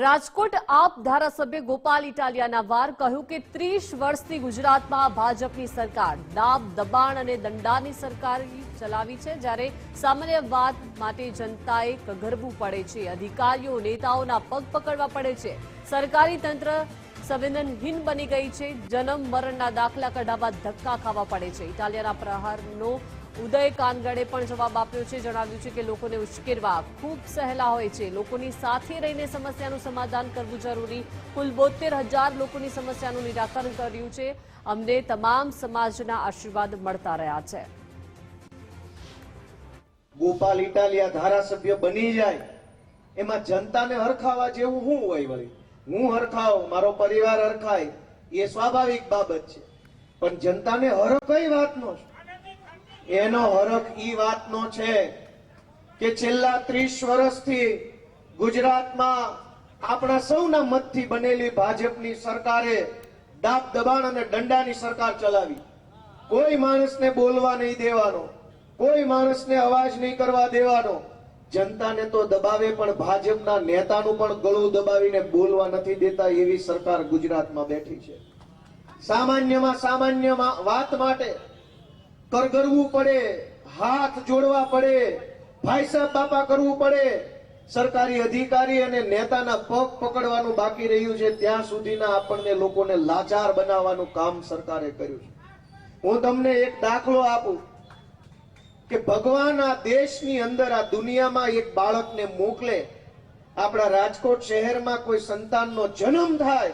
રાજકોટ આપ ધારાસભ્ય ગોપાલ ઇટાલિયાના વાર કહ્યું કે ત્રીસ વર્ષથી ગુજરાતમાં ભાજપની સરકાર દાબ, દબાણ અને દંડાની સરકાર ચલાવી છે જ્યારે સામાન્ય વાત માટે જનતાએ કગરવું પડે છે, અધિકારીઓ, નેતાઓના પગ પકડવા પડે છે. સરકારી તંત્ર સંવેદનહીન બની ગઈ છે. જન્મ, મરણના દાખલા કઢાવવા ધક્કા ખાવા પડે છે. ઇટાલિયાના પ્રહારનો ઉદય કાનગડે પણ જવાબ આપ્યો છે. જણાવ્યું છે કે લોકોને ઉશ્કેરવા ખૂબ સહેલા હોય છે. લોકોની સાથે રહીને સમસ્યાનું સમાધાન કરવું જરૂરી. કુલ બોતેર હજાર લોકોની સમસ્યાનું નિરાકરણ કર્યું છે. અમને તમામ સમાજના આશીર્વાદ મળતા રહ્યા છે. ગોપાલ ઇટાલિયા ધારાસભ્ય બની જાય, એમાં જનતાને હરખાવા જેવું હું હોય વળી? હું હરખાવ, મારો પરિવાર હરખાય, એ સ્વાભાવિક બાબત છે. પણ જનતાને હરખ કઈ વાતનો છે એનો હરખ ઈ વાતનો છે કે છેલ્લા ત્રીસ વર્ષથી ગુજરાતમાં આપણા સૌના મતથી બનેલી ભાજપની સરકારે દાબ દબાણ અને દંડાની સરકાર ચલાવી. કોઈ માણસને બોલવા નહીં દેવાનો, કોઈ માણસને અવાજ નહીં કરવા દેવાનો. જનતાને તો દબાવે પણ ભાજપના નેતાનું પણ ગળું દબાવીને બોલવા નથી દેતા એવી સરકાર ગુજરાતમાં બેઠી છે. સામાન્યમાં સામાન્યમાં વાત માટે કરગરવું પડે, હાથ જોડવા પડે, ભાઈ સાહેબ બાપા કરવું પડે. સરકારી અધિકારી અને નેતાના પગ પકડવાનું બાકી રહ્યું છે, ત્યાં સુધીના આપણને લોકોને લાચાર બનાવવાનું કામ સરકારે કર્યું છે. હું તમને એક દાખલો આપું કે ભગવાન આ દેશની અંદર, આ દુનિયામાં એક બાળકને મોકલે. આપણા રાજકોટ શહેરમાં કોઈ સંતાનનો જન્મ થાય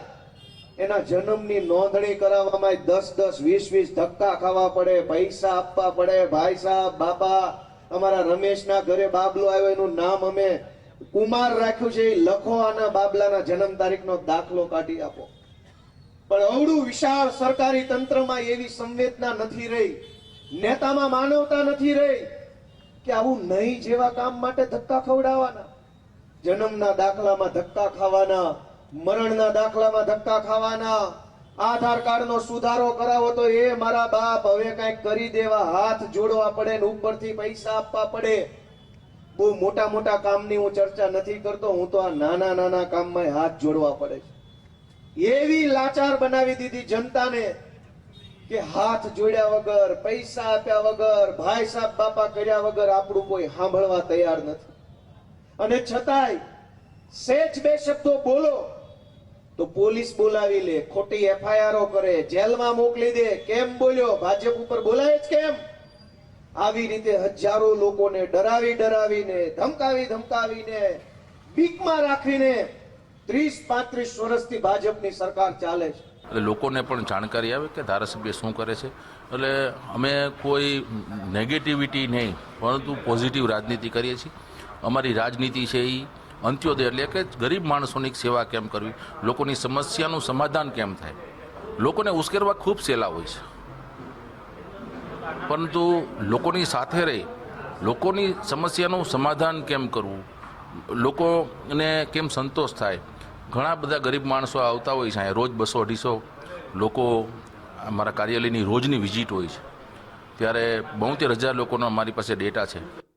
એના જન્મની નોંધણી કરાવવામાં દસ દસ, વીસ વીસ ધક્કા ખાવા પડે, પૈસા આપવા પડે. ભાઈ સાહેબ, બાપા, અમારા રમેશના ઘરે બાબલો આવ્યો, એનું નામ અમે કુમાર રાખ્યું છે. એ લખો આના બાબલાના જન્મ તારીખનો દાખલો કાઢી આપો. પણ અવડું વિશાળ સરકારી તંત્રમાં એવી સંવેદના નથી રહી. નેતામાં માનવતા નથી રહી કે આવું નહીં જેવા કામ માટે ધક્કા ખવડાવવાના. જન્મના દાખલામાં ધક્કા ખાવાના મરણના દાખલામાં ધક્કા ખાવાના. આધાર કાર્ડનો સુધારો કરાવો તો એ મારા બાપ હવે કંઈક કરી દેવા. હાથ જોડવા પડે ને ઉપરથી પૈસા આપવા પડે. બહુ મોટા મોટા કામની હું ચર્ચા નથી કરતો. હું તો આ નાના નાના કામમાં હાથ જોડવા પડે છે. એવી લાચાર બનાવી દીધી જનતાને કે હાથ જોડ્યા વગર, પૈસા આપ્યા વગર, ભાઈ સાહેબ, બાપા કર્યા વગર આપણું કોઈ સાંભળવા તૈયાર નથી. અને છતાંય, સેજ બે શબ્દો બોલો. પોલીસ બોલાવી લે, ખોટી એફઆઈઆરો કરે, જેલમાં મોકલી દે. કેમ બોલ્યો? ભાજપ ઉપર બોલાય જ કેમ? આવી રીતે હજારો લોકોને ડરાવી ડરાવીને, ધમકાવી ધમકાવીને, બીકમાં રાખીને ત્રીસ પાંત્રીસ વર્ષથી ભાજપની સરકાર ચાલે છે. એટલે લોકોને પણ જાણકારી આવે કે ધારાસભ્ય શું કરે છે? એટલે અમે કોઈ નેગેટિવિટી નહીં, પરંતુ પોઝિટિવ રાજનીતિ કરીએ છીએ. અમારી રાજનીતિ છે એ અંત્યોદય એટલે કે ગરીબ માણસોની સેવા કેમ કરવી? લોકોની સમસ્યાનું સમાધાન કેમ થાય? લોકોને ઉશ્કેરવા ખૂબ સહેલા હોય છે. પરંતુ લોકોની સાથે રહી, લોકોની સમસ્યાનું સમાધાન કેમ કરવું? લોકોને કેમ સંતોષ થાય? ઘણા બધા ગરીબ માણસો આવતા હોય છે રોજ બસો, અઢીસો લોકો અમારા કાર્યાલયની રોજની વિઝિટ હોય છે. ત્યારે બોતેર હજાર લોકોનો અમારી પાસે ડેટા છે.